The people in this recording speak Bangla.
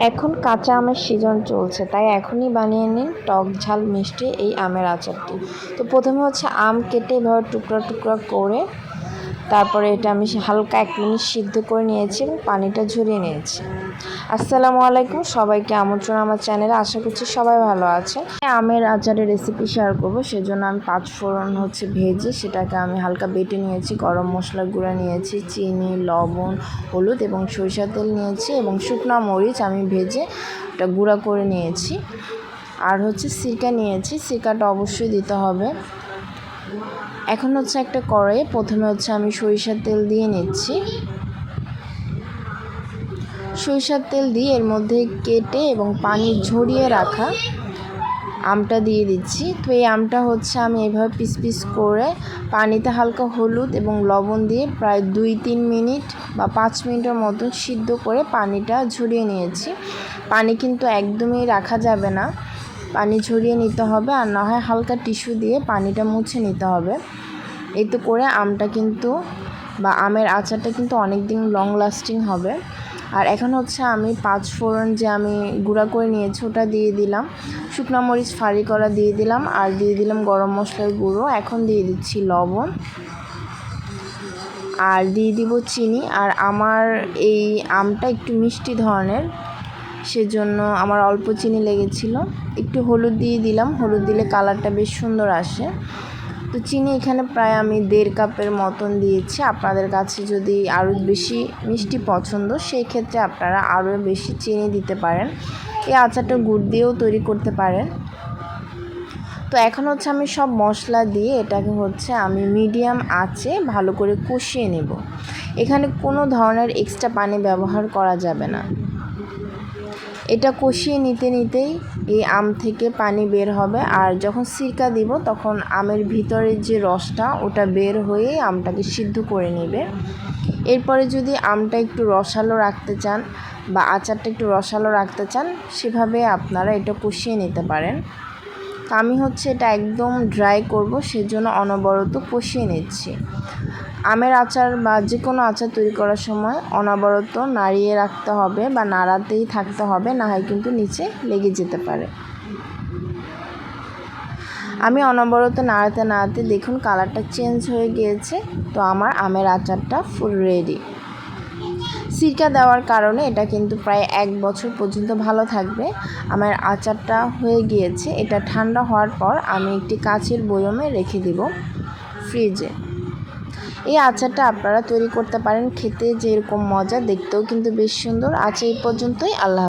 এখন কাঁচা আমের সিজন চলছে, তাই এখনই বানিয়ে নিন টক ঝাল মিষ্টি এই আমের আচারটি। তো প্রথমে হচ্ছে আম কেটে এভাবে টুকরা টুকরা করে তারপরে এটা আমি হালকা এক মিনিট সিদ্ধ করে নিয়েছি এবং পানিটা ঝরিয়ে নিয়েছি। আসসালামু আলাইকুম, সবাইকে আমন্ত্রণ আমার চ্যানেলে। আশা করছি সবাই ভালো আছে আমের আচারের রেসিপি শেয়ার করব। সেজন্য আমি পাঁচ ফোড়ন হচ্ছে ভেজে সেটাকে আমি হালকা বেটে নিয়েছি। গরম মশলা গুঁড়া নিয়েছি, চিনি, লবণ, হলুদ এবং সরিষা তেল নিয়েছি এবং শুকনো মরিচ আমি ভেজে ওটা গুঁড়া করে নিয়েছি। আর হচ্ছে সিরকা নিয়েছি। সিরকাটা অবশ্যই দিতে হবে। এখন হচ্ছে একটা কড়াইয়ে প্রথমে হচ্ছে আমি সরিষার তেল দিয়ে নিচ্ছি। সরিষার তেল দিয়ে এর মধ্যে কেটে এবং পানি ঝরিয়ে রাখা আমটা দিয়ে দিচ্ছি। তো এই আমটা হচ্ছে আমি এভাবে পিস পিস করে পানিতে হালকা হলুদ এবং লবণ দিয়ে প্রায় দুই তিন মিনিট বা পাঁচ মিনিটের মতন সিদ্ধ করে পানিটা ঝরিয়ে নিয়েছি। পানি কিন্তু একদমই রাখা যাবে না। পানি ঝরিয়ে নিতে হবে আর না হয় হালকা টিস্যু দিয়ে পানিটা মুছে নিতে হবে। এই তো করে আমটা কিন্তু বা আমের আচারটা কিন্তু অনেক দিন লং লাস্টিং হবে। আর এখন হচ্ছে আমি পাঁচ ফোড়ন যে আমি গুঁড়া করে নিয়েছি ওটা দিয়ে দিলাম। শুকনো মরিচ ফাড়ি করা দিয়ে দিলাম আর দিয়ে দিলাম গরম মশলার গুঁড়ো। এখন দিয়ে দিচ্ছি লবণ। আর দিয়ে দিব চিনি। আর আমার এই আমটা একটু মিষ্টি ধরনের। সেজন্য আমার অল্প চিনি লেগেছিলো। একটু হলুদ দিয়ে দিলাম, হলুদ দিলে কালারটা বেশ সুন্দর আসে। তো চিনি এখানে প্রায় আমি দেড় কাপের মতন দিয়েছি। আপনাদের কাছে যদি আরও বেশি মিষ্টি পছন্দ, সেই ক্ষেত্রে আপনারা আরও বেশি চিনি দিতে পারেন। এই আচারটা গুড় দিয়েও তৈরি করতে পারেন। তো এখন হচ্ছে আমি সব মশলা দিয়ে এটাকে হচ্ছে আমি মিডিয়াম আঁচে ভালো করে কষিয়ে নেব। এখানে কোনো ধরনের এক্সট্রা পানি ব্যবহার করা যাবে না। এটা কষিয়ে নিতে নিতেই এই আম থেকে পানি বের হবে। আর যখন সিরকা দিব, তখন আমের ভিতরের যে রসটা, ওটা বের হয়ে আমটাকে সিদ্ধ করে নেবে। এরপরে যদি আমটা একটু রসালো রাখতে চান বা আচারটা একটু রসালো রাখতে চান, সেভাবে আপনারা এটা কষিয়ে নিতে পারেন। আমি হচ্ছে এটা একদম ড্রাই করব, সেজন্য অনবরত কষিয়ে নিচ্ছি। আমের আচার বা যে কোনো আচার তৈরি করার সময় অনবরত নাড়িয়ে রাখতে হবে বা নাড়াতেই থাকতে হবে, না হয় কিন্তু নিচে লেগে যেতে পারে। আমি অনবরত নাড়াতে নাড়াতে দেখুন কালারটা চেঞ্জ হয়ে গিয়েছে, তো আমার আমের আচারটা ফুল রেডি। সিরকা দেওয়ার কারণে এটা কিন্তু প্রায় এক বছর পর্যন্ত ভালো থাকবে। আমার আচারটা হয়ে গিয়েছে, এটা ঠান্ডা হওয়ার পর আমি একটি কাচের বয়মে রেখে দিব ফ্রিজে। এই আচারটা আপনারা তৈরি করতে পারেন, খেতে যেরকম মজা, দেখতেও কিন্তু বেশ সুন্দর। আজ এই পর্যন্তই, আল্লাহ